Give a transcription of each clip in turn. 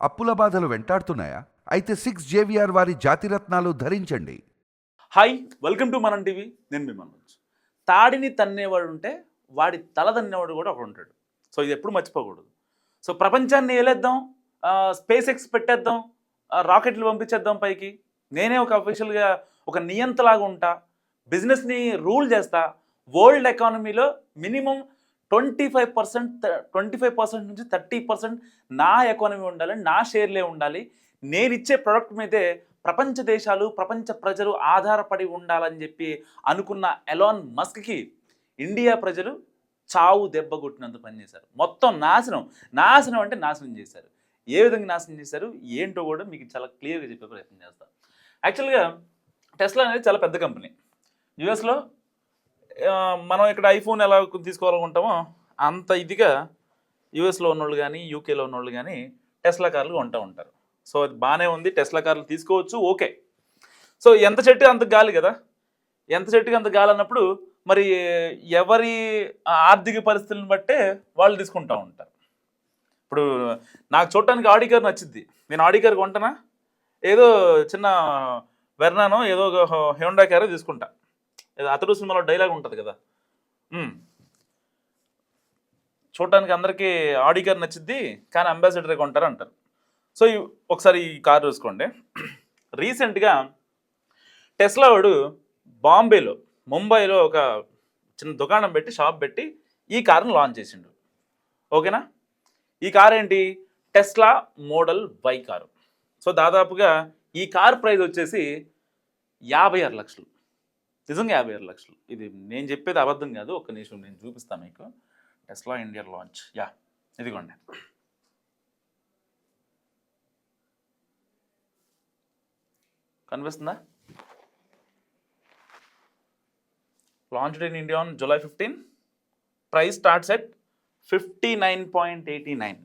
అప్పుల బాధలు వెంటాడుతున్నాయా? అయితే సిక్స్ జేవిఆర్ వారి జాతిరత్నాలు ధరించండి. హాయ్ వెల్కమ్ టు మనం టీవీ నేను మీ మనోజ్. తాడిని తన్నేవాడు ఉంటే వాడి తల తన్నేవాడు కూడా ఒకడు ఉంటాడు. సో ఇది ఎప్పుడు మర్చిపోకూడదు. సో ప్రపంచాన్ని ఏలేద్దాం స్పేస్ ఎక్స్ పెట్టేద్దాం రాకెట్లు పంపించేద్దాం పైకి. నేనే ఒక అఫీషియల్గా ఒక నియంతలాగా ఉంటా. బిజినెస్ని రూల్ చేస్తా. వరల్డ్ ఎకానమీలో minimum twenty five percent twenty five percent నుంచి థర్టీ పర్సెంట్ నా ఎకానమీ ఉండాలి నా షేర్లే ఉండాలి. నేను ఇచ్చే ప్రోడక్ట్ మీదే ప్రపంచ దేశాలు ప్రపంచ ప్రజలు ఆధారపడి ఉండాలని చెప్పి అనుకున్న ఎలాన్ మస్క్కి ఇండియా ప్రజలు చావు దెబ్బ కొట్టినంత పనిచేశారు మొత్తం నాశనం. నాశనం అంటే నాశనం చేశారు. ఏ విధంగా నాశనం చేశారు ఏంటో కూడా మీకు చాలా క్లియర్గా చెప్పే ప్రయత్నం చేస్తాను యాక్చువల్గా టెస్లా అనేది చాలా పెద్ద కంపెనీ. యుఎస్లో మనం ఇక్కడ ఐఫోన్ ఎలా తీసుకోవాలనుకుంటామో అంత ఇదిగా యూఎస్లో ఉన్నోళ్ళు కానీ యూకేలో ఉన్నోళ్ళు కానీ టెస్లా కార్లు కొంటూ ఉంటారు. సో అది బాగానే ఉంది. టెస్లా కార్లు తీసుకోవచ్చు. ఓకే. సో ఎంత చెట్టు అంత గాలి కదా. ఎంత చెట్టుకి అంత గాలి అన్నప్పుడు మరి ఎవరి ఆర్థిక పరిస్థితులను బట్టే వాళ్ళు తీసుకుంటూ ఉంటారు. ఇప్పుడు నాకు చూడటానికి ఆడి కార్ నచ్చింది. నేను ఆడి కార్ కొంటనా? ఏదో చిన్న వెర్నానో ఏదో ఒక హోండా కార్ తీసుకుంటా. అతడు సినిమాలో డైలాగ్ ఉంటుంది కదా. చూడటానికి అందరికీ ఆడి కార్ నచ్చిద్ది కానీ అంబాసిడరే కొంటారు అంటారు సో ఒకసారి ఈ కార్ చూసుకోండి. రీసెంట్గా టెస్లా వాడు బాంబేలో ముంబైలో ఒక చిన్న దుకాణం పెట్టి షాప్ పెట్టి ఈ కారును లాంచ్ చేసిండు. ఓకేనా? ఈ కార్ ఏంటి? Tesla model Y car. So దాదాపుగా ఈ కార్ ప్రైస్ వచ్చేసి యాభై ఆరు లక్షలు. నిజంగా యాభై ఆరు లక్షలు. ఇది నేను చెప్పేది అబద్ధం కాదు. ఒక్క నిమిషం నేను చూపిస్తాను మీకు. Tesla India launch. యా ఇదిగోండి. కనిపిస్తుందా? Launched in India on July fifteen. Price starts at fifty nine point eighty nine.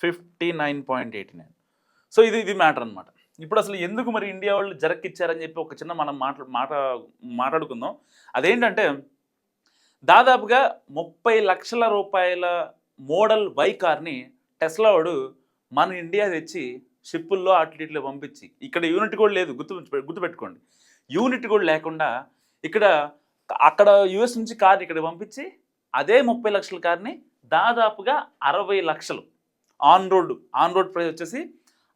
Fifty nine point eighty nine. So ఇది ఇది మ్యాటర్ అనమాట ఇప్పుడు అసలు ఎందుకు మరి ఇండియా వాళ్ళు జరక్కిచ్చారని చెప్పి ఒక చిన్న మనం మాట మాట మాట్లాడుకుందాం. అదేంటంటే దాదాపుగా ముప్పై లక్షల రూపాయల మోడల్ వై కార్ని టెస్లా వాడు మన ఇండియా తెచ్చి షిప్పుల్లో అట్లీట్లో పంపించి ఇక్కడ యూనిట్ కూడా లేదు గుర్తు గుర్తుపెట్టుకోండి. యూనిట్ కూడా లేకుండా ఇక్కడ అక్కడ యుఎస్ నుంచి కార్ ఇక్కడ పంపించి అదే ముప్పై లక్షల కార్ని దాదాపుగా అరవై లక్షలు on road on road price వచ్చేసి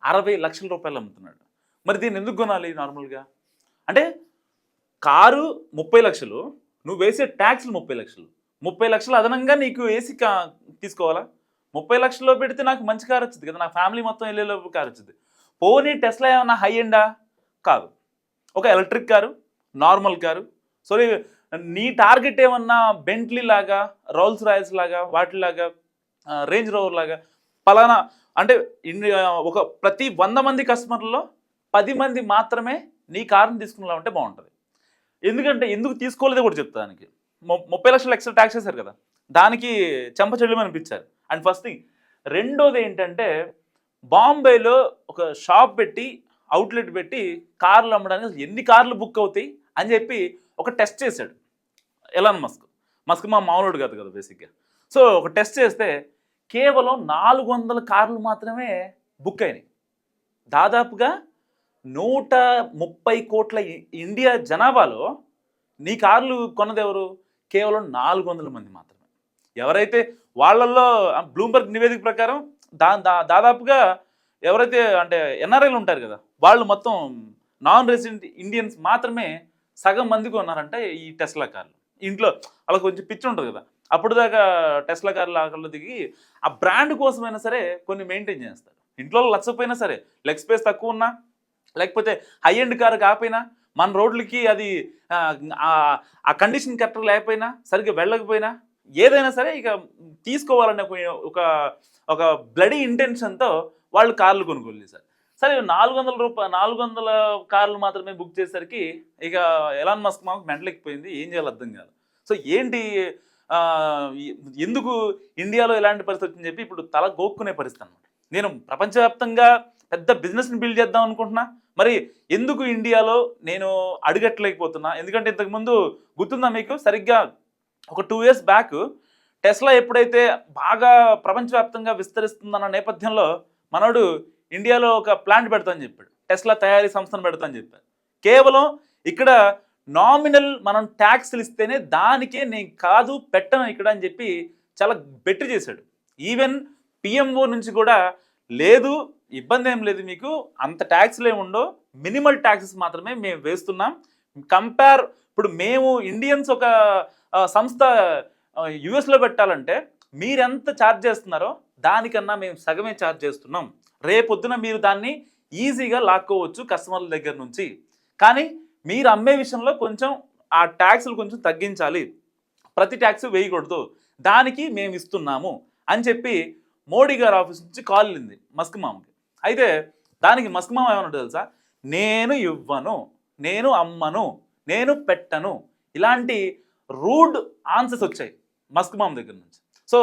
అరవై లక్షల రూపాయలు అమ్ముతున్నాడు. మరి దీన్ని ఎందుకు కొనాలి నార్మల్గా? అంటే కారు ముప్పై లక్షలు నువ్వు వేసే ట్యాక్స్లు ముప్పై లక్షలు. ముప్పై లక్షలు అదనంగా నీకు ఏసీ కా తీసుకోవాలా? ముప్పై లక్షల్లో పెడితే నాకు మంచి కారు వచ్చింది కదా నా ఫ్యామిలీ మొత్తం వెళ్ళేలోపు కారు వచ్చింది. పోనీ టెస్లా ఏమన్నా హై ఎండా? కాదు. ఒక electric car normal car. So నీ- టార్గెట్ ఏమన్నా బెంట్లీ లాగా రోల్స్ రాయల్స్ లాగా వాటిలాగా రేంజ్ రోవర్ లాగా పలానా అంటే ఒక ప్రతి వంద మంది కస్టమర్లలో పది మంది మాత్రమే నీ కార్ని తీసుకునేలా ఉంటే బాగుంటుంది. ఎందుకంటే ఎందుకు తీసుకోలేదో కూడా చెప్తా దానికి. ము- ముప్పై లక్షలు ఎక్స్ట్రా ట్యాక్స్ చేశారు కదా. దానికి చెంప చెల్లి అనిపించారు అండ్ ఫస్ట్ థింగ్ రెండోది ఏంటంటే బాంబేలో ఒక షాప్ పెట్టి అవుట్లెట్ పెట్టి కార్లు అమ్మడానికి ఎన్ని కార్లు బుక్ అవుతాయి అని చెప్పి ఒక టెస్ట్ చేశాడు ఎలాన్ మస్క్. మస్క్ మా మామూలుడు కాదు కదా బేసిక్గా. సో ఒక టెస్ట్ చేస్తే కేవలం నాలుగు వందల కార్లు మాత్రమే బుక్ అయినాయి. దాదాపుగా నూట ముప్పై కోట్ల ఇండియా జనాభాలో నీ కార్లు కొన్నదెవరు? కేవలం నాలుగు వందల మంది మాత్రమే. ఎవరైతే వాళ్ళల్లో బ్లూంబర్గ్ నివేదిక ప్రకారం దా దా- దాదాపుగా ఎవరైతే అంటే ఎన్ఆర్ఐలు ఉంటారు కదా వాళ్ళు మొత్తం నాన్ రెసిడెంట్ ఇండియన్స్ మాత్రమే సగం మందికి ఉన్నారంటే ఈ టెస్లా కార్లు. ఇంట్లో వాళ్ళకి కొంచెం పిచ్చి ఉంటుంది కదా. అప్పుడు దాకా టెస్లా కార్లు ఆకల్లో దిగి ఆ బ్రాండ్ కోసమైనా సరే కొన్ని మెయింటైన్ చేస్తారు. ఇంట్లో లచ్చపోయినా సరే లెగ్ స్పేస్ తక్కువ ఉన్నా లేకపోతే హై ఎండ్ కారు కాకపోయినా మన రోడ్లకి అది ఆ, కండిషన్ కరెక్ట్ లేకపోయినా సరిగ్గా వెళ్ళకపోయినా ఏదైనా సరే ఇక తీసుకోవాలనే ఒక- ఒక ఒక బ్లడీ ఇంటెన్షన్తో వాళ్ళు కార్లు కొనుగోలు చేశారు సరే నాలుగు వందల రూపాయలు నాలుగు వందల కార్లు మాత్రమే బుక్ చేసేసరికి ఇక ఎలాన్ మస్క్ మాకు మెంటలెక్కిపోయింది ఏం చేయాలో అర్థం కాదు. సో ఏంటి ఎందుకు ఇండియాలో ఎలాంటి పరిస్థితి వచ్చింది చెప్పి ఇప్పుడు తల గోక్కునే పరిస్థితి అనమాట నేను ప్రపంచవ్యాప్తంగా పెద్ద బిజినెస్ని బిల్డ్ చేద్దాం అనుకుంటున్నా. మరి ఎందుకు ఇండియాలో నేను అడగట్లేకపోతున్నా ఎందుకంటే ఇంతకుముందు గుర్తుందా మీకు? సరిగ్గా ఒక టూ ఇయర్స్ బ్యాక్ టెస్లా ఎప్పుడైతే బాగా ప్రపంచవ్యాప్తంగా విస్తరిస్తుందన్న నేపథ్యంలో మనోడు ఇండియాలో ఒక ప్లాంట్ పెడతామని చెప్పాడు. టెస్లా తయారీ సంస్థను పెడతామని చెప్పాడు. కేవలం ఇక్కడ నామినల్ మనం ట్యాక్స్లు ఇస్తేనే దానికే నేను కాదు పెట్టను ఇక్కడ అని చెప్పి చాలా బెటర్ చేశాడు. ఈవెన్ పిఎంఓ నుంచి కూడా లేదు ఇబ్బంది ఏం లేదు మీకు. అంత ట్యాక్స్లు ఏమి ఉండవు. మినిమల్ ట్యాక్సెస్ మాత్రమే మేము వేస్తున్నాం. కంపేర్ ఇప్పుడు మేము ఇండియన్స్ ఒక సంస్థ యుఎస్లో పెట్టాలంటే మీరెంత ఛార్జ్ చేస్తున్నారో దానికన్నా మేము సగమే ఛార్జ్ చేస్తున్నాం. రేపొద్దున మీరు దాన్ని ఈజీగా లాక్కోవచ్చు కస్టమర్ల దగ్గర నుంచి. కానీ మీరు అమ్మే విషయంలో కొంచెం ఆ ట్యాక్స్లు కొంచెం తగ్గించాలి. ప్రతి ట్యాక్స్ వేయకూడదు దానికి మేము ఇస్తున్నాము అని చెప్పి మోడీ గారి ఆఫీస్ నుంచి కాల్ వెళ్ళింది మస్క్ మామకి. అయితే దానికి మస్క్ మామ ఏమన్నా తెలుసా? నేను ఇవ్వను నేను అమ్మను నేను పెట్టను. ఇలాంటి రూడ్ ఆన్సర్స్ వచ్చాయి మస్క్ మామ దగ్గర నుంచి. సో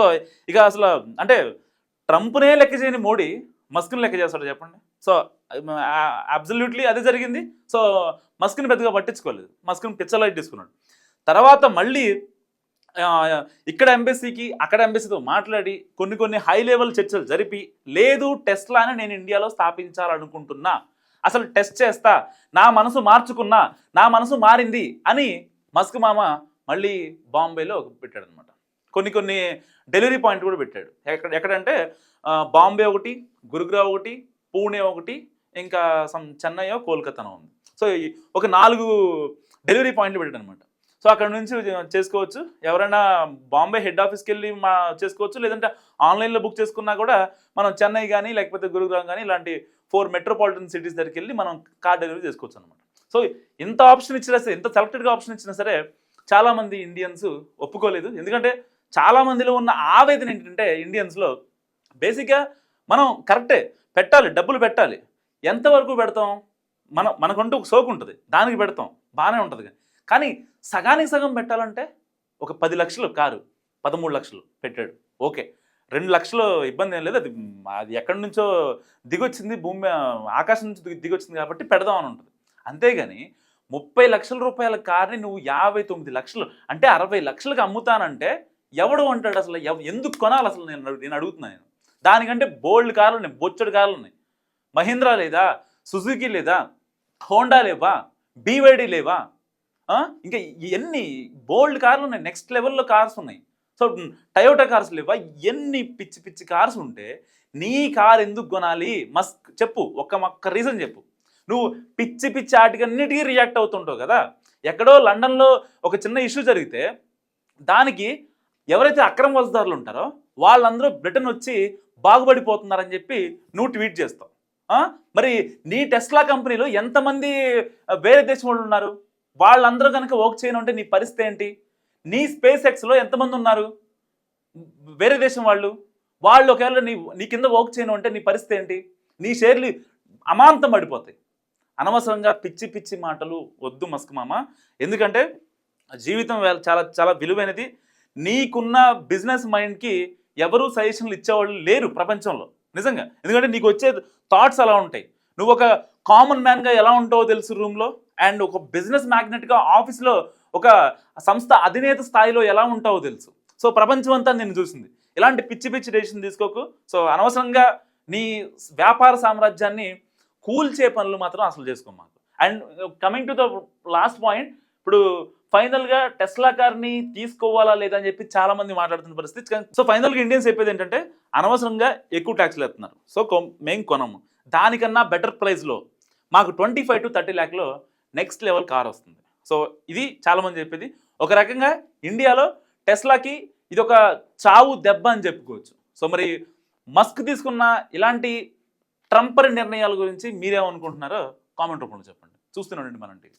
ఇక అసలు అంటే ట్రంప్నే లెక్క చేయని మోడీ మస్క్ని లెక్క చేస్తాడు చెప్పండి. సో అబ్జల్యూట్లీ అదే జరిగింది. సో మస్క్ని పెద్దగా పట్టించుకోలేదు. మస్క్ని పిచ్చలైట్ తీసుకున్నాడు. తర్వాత మళ్ళీ ఇక్కడ ఎంబెసీకి అక్కడ ఎంబెసీతో మాట్లాడి కొన్ని కొన్ని హై లెవెల్ చర్చలు జరిపి లేదు టెస్లాని నేను ఇండియాలో స్థాపించాలనుకుంటున్నా. అసలు టెస్ట్ చేస్తా. నా మనసు మార్చుకున్నా. నా మనసు మారింది అని మస్క్ మామ మళ్ళీ బాంబేలో పెట్టాడు అనమాట కొన్ని కొన్ని డెలివరీ పాయింట్ కూడా పెట్టాడు. ఎక్కడ ఎక్కడంటే బాంబే ఒకటి గురుగ్రావ్ ఒకటి పూణే ఒకటి ఇంకా సమ్ చెన్నైయో కోల్కతానో ఉంది. సో ఈ ఒక నాలుగు డెలివరీ పాయింట్లు పెట్టాడు అనమాట సో అక్కడ నుంచి చేసుకోవచ్చు. ఎవరైనా బాంబే హెడ్ ఆఫీస్కి వెళ్ళి మా చేసుకోవచ్చు. లేదంటే ఆన్లైన్లో బుక్ చేసుకున్నా కూడా మనం చెన్నై కానీ లేకపోతే గురుగ్రామ్ కానీ ఇలాంటి ఫోర్ మెట్రోపాలిటన్ సిటీస్ దగ్గరికి వెళ్ళి మనం కార్ డెలివరీ చేసుకోవచ్చు అనమాట సో ఇంత ఆప్షన్ ఇచ్చినా సరే ఇంత సెలెక్టెడ్గా ఆప్షన్ ఇచ్చినా సరే చాలామంది ఇండియన్స్ ఒప్పుకోలేదు. ఎందుకంటే చాలా మందిలో ఉన్న ఆవేదన ఏంటంటే ఇండియన్స్లో బేసిక్గా మనం కరెక్టే పెట్టాలి డబ్బులు పెట్టాలి. ఎంతవరకు పెడతాం? మనం మనకంటూ ఒక సోకు ఉంటుంది. దానికి పెడతాం. బాగానే ఉంటుంది కానీ. సగానికి సగం పెట్టాలంటే ఒక పది లక్షలు కారు. పదమూడు లక్షలు పెట్టాడు. ఓకే. రెండు లక్షలు ఇబ్బంది ఏం లేదు. అది అది ఎక్కడి నుంచో దిగొచ్చింది భూమి ఆకాశం నుంచి దిగి- దిగొచ్చింది కాబట్టి పెడదాం అని ఉంటుంది. అంతేగాని ముప్పై లక్షల రూపాయల కార్ని నువ్వు యాభై తొమ్మిది లక్షలు అంటే అరవై లక్షలకు అమ్ముతానంటే ఎవడు అంటాడు అసలు? ఎవ- ఎందుకు కొనాలి అసలు నేను అడుగు- నేను అడుగుతున్నాను నేను. దానికంటే బోల్డ్ కార్లు ఉన్నాయి. బొచ్చడు కార్లు ఉన్నాయి. మహీంద్రా లేదా? సుజుకి లేదా? హోండా లేవా? బీవైడి లేవా? ఇంకా ఎన్ని బోల్డ్ కార్లు ఉన్నాయి? నెక్స్ట్ లెవెల్లో కార్స్ ఉన్నాయి. సో టయోటా కార్స్ లేవా? ఎన్ని పిచ్చి పిచ్చి కార్స్ ఉంటే నీ కార్ ఎందుకు కొనాలి? మస్క్ చెప్పు. ఒక్క ఒక్క రీజన్ చెప్పు. నువ్వు పిచ్చి పిచ్చి వాటికన్నిటికీ రియాక్ట్ అవుతుంటావు కదా? ఎక్కడో లండన్లో ఒక చిన్న ఇష్యూ జరిగితే దానికి ఎవరైతే అక్రమ వలసదారులు ఉంటారో వాళ్ళందరూ బ్రిటన్ వచ్చి బాగుపడిపోతున్నారని చెప్పి నువ్వు ట్వీట్ చేస్తావు. మరి నీ టెస్లా కంపెనీలో ఎంతమంది వేరే దేశం వాళ్ళు ఉన్నారు? వాళ్ళందరూ కనుక వర్క్ చేయను అంటే నీ పరిస్థితి ఏంటి? నీ స్పేస్ ఎక్స్లో ఎంతమంది ఉన్నారు? వేరే దేశం వాళ్ళు? వాళ్ళు ఒకవేళ నీ నీ కింద వర్క్ చేయను అంటే నీ పరిస్థితి ఏంటి? నీ షేర్లు అమాంతం పడిపోతాయి. అనవసరంగా పిచ్చి పిచ్చి మాటలు వద్దు మస్క్ మామ. ఎందుకంటే జీవితం చాలా చాలా విలువైనది. నీకున్న బిజినెస్ మైండ్కి ఎవరు సజెషన్లు ఇచ్చేవాళ్ళు లేరు ప్రపంచంలో. నిజంగా. ఎందుకంటే నీకు వచ్చే థాట్స్ అలా ఉంటాయి. నువ్వు ఒక కామన్ మ్యాన్గా ఎలా ఉంటావో తెలుసు రూమ్లో అండ్ ఒక బిజినెస్ మ్యాగ్నెట్గా ఆఫీస్లో ఒక సంస్థ అధినేత స్థాయిలో ఎలా ఉంటావో తెలుసు. సో ప్రపంచం అంతా నేను చూసింది. ఇలాంటి పిచ్చి పిచ్చి డెసిషన్ తీసుకోకు. సో అనవసరంగా నీ వ్యాపార సామ్రాజ్యాన్ని కూల్చే పనులు మాత్రం అసలు చేసుకో మాకు and coming to the last point ఇప్పుడు ఫైనల్గా టెస్లా కార్ని తీసుకోవాలా లేదా అని చెప్పి చాలా మంది మాట్లాడుతున్న పరిస్థితి. సో ఫైనల్గా ఇండియన్స్ చెప్పేది ఏంటంటే అనవసరంగా ఎక్కువ ట్యాక్స్లు వేస్తున్నారు. సో మేము కొనము. దానికన్నా బెటర్ ప్రైస్లో మాకు ట్వంటీ ఫైవ్ టు థర్టీ ల్యాక్లో నెక్స్ట్ లెవెల్ కార్ వస్తుంది. సో ఇది చాలామంది చెప్పేది. ఒక రకంగా ఇండియాలో టెస్లాకి ఇది ఒక చావు దెబ్బ అని చెప్పుకోవచ్చు. సో మరి మస్క్ తీసుకున్న ఇలాంటి ట్రంపర్ నిర్ణయాల గురించి మీరేమనుకుంటున్నారో కామెంట్ రూపంలో చెప్పండి. చూస్తూనే ఉండండి మనం టీవీ